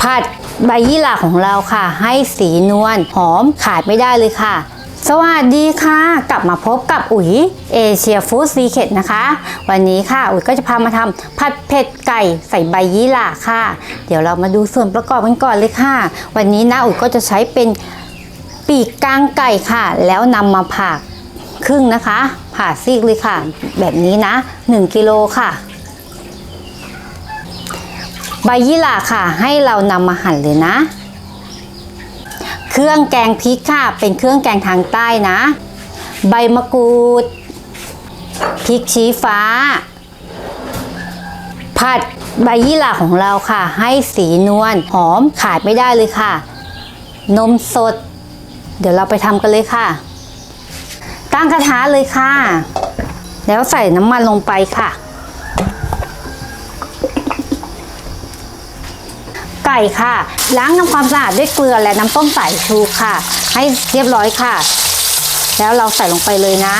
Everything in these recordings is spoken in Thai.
ผัดใบยี่หร่าของเราค่ะ ให้สีนวลหอมขาดไม่ได้เลยค่ะ สวัสดีค่ะ กลับมาพบกับอุ๋ยเอเชียฟู้ดซีเคทนะคะ วันนี้ค่ะอุ๋ยก็จะพามาทำผัดเผ็ดไก่ใส่ใบยี่หร่าค่ะ เดี๋ยวเรามาดูส่วนประกอบกันก่อนเลยค่ะ วันนี้นะอุ๋ยก็จะใช้เป็นปีกกลางไก่ค่ะ แล้วนำมาผ่าครึ่งนะคะ ผ่าซีกเลยค่ะ แบบนี้นะ 1กิโลค่ะ ใบยี่หร่าค่ะ ให้เรานำมาหั่นเลยนะ เครื่องแกงพริกค่ะ เป็นเครื่องแกงทางใต้นะ ใบมะกรูด พริกชี้ฟ้า ผัดใบยี่หร่าของเราค่ะ ให้สีนวลหอมขาดไม่ได้เลยค่ะ นมสด เดี๋ยวเราไปทำกันเลยค่ะ ตั้งกระทะเลยค่ะ แล้วใส่น้ำมันลงไปค่ะ ไก่ค่ะ ล้างทำความสะอาดด้วยเกลือและน้ำต้มสายชูค่ะ ให้เรียบร้อยค่ะ แล้วเราใส่ลงไปเลยนะ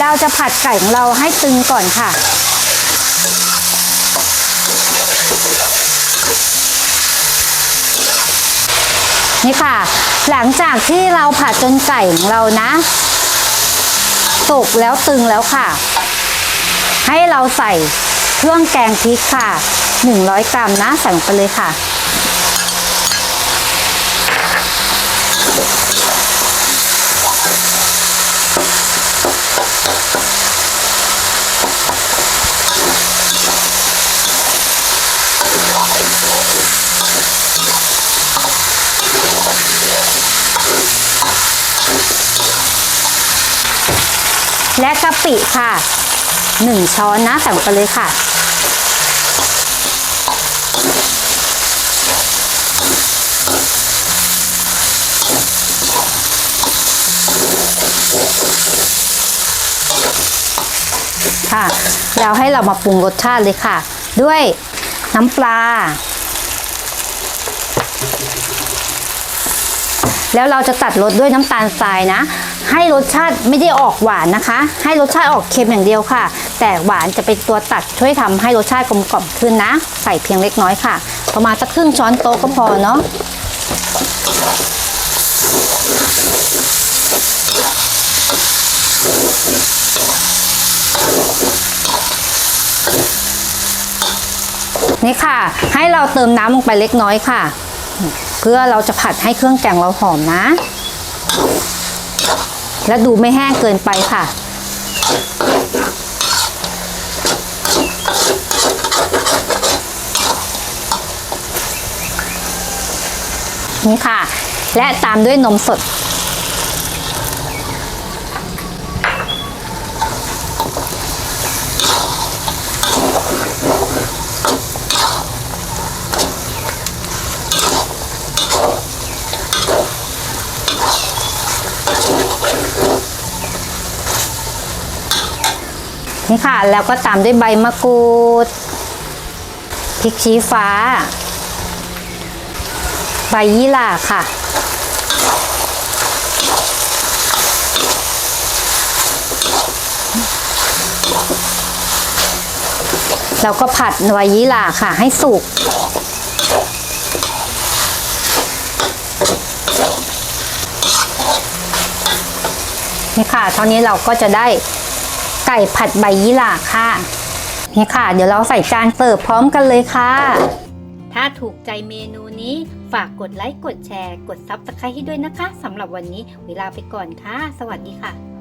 เราจะผัดไก่ของเราให้ตึงก่อนค่ะ นี่ค่ะ หลังจากที่เราผัดจนไก่ของเรานะสุกแล้วตึงแล้วค่ะ ให้เราใส่เครื่องแกงพริกค่ะ 100 กรัมนะใส่ลงไปเลยค่ะ และกะปิค่ะ 1 ช้อนนะใส่ลงไปเลยค่ะ ค่ะแล้วให้เรามาปรุงรสชาติเลยค่ะ ด้วยน้ำปลา แล้วเราจะตัดรสด้วยน้ำตาลทรายนะ ให้รสชาติไม่ได้ออกหวานนะคะ ให้รสชาติออกเค็มอย่างเดียวค่ะ แต่หวานจะเป็นตัวตัดช่วยทำให้รสชาติกลมกล่อมขึ้นนะ ใส่เพียงเล็กน้อยค่ะ ประมาณสักครึ่งช้อนโต๊ะก็พอเนาะนี่ค่ะ ให้เราเติมน้ำลงไปเล็กน้อยค่ะ เพื่อเราจะผัดให้เครื่องแกงเราหอมนะ และดูไม่แห้งเกินไปค่ะ นี่ค่ะ และตามด้วยนมสด นี่ค่ะ แล้วก็ตามด้วยใบมะกรูดพริกชี้ฟ้า ใบยี่หร่าค่ะ แล้วก็ผัดใบยี่หร่าค่ะ ให้สุก นี่ค่ะ เท่านี้เราก็จะได้ไก่ผัดใบยี่หร่าค่ะ นี่ค่ะ เดี๋ยวเราใส่จานเสิร์ฟพร้อมกันเลยค่ะ ถ้าถูกใจเมนูนี้ฝากกดไลค์ กดแชร์ กดซับสไครต์ให้ด้วยนะคะสำหรับวันนี้เวลาไปก่อนค่ะ สวัสดีค่ะ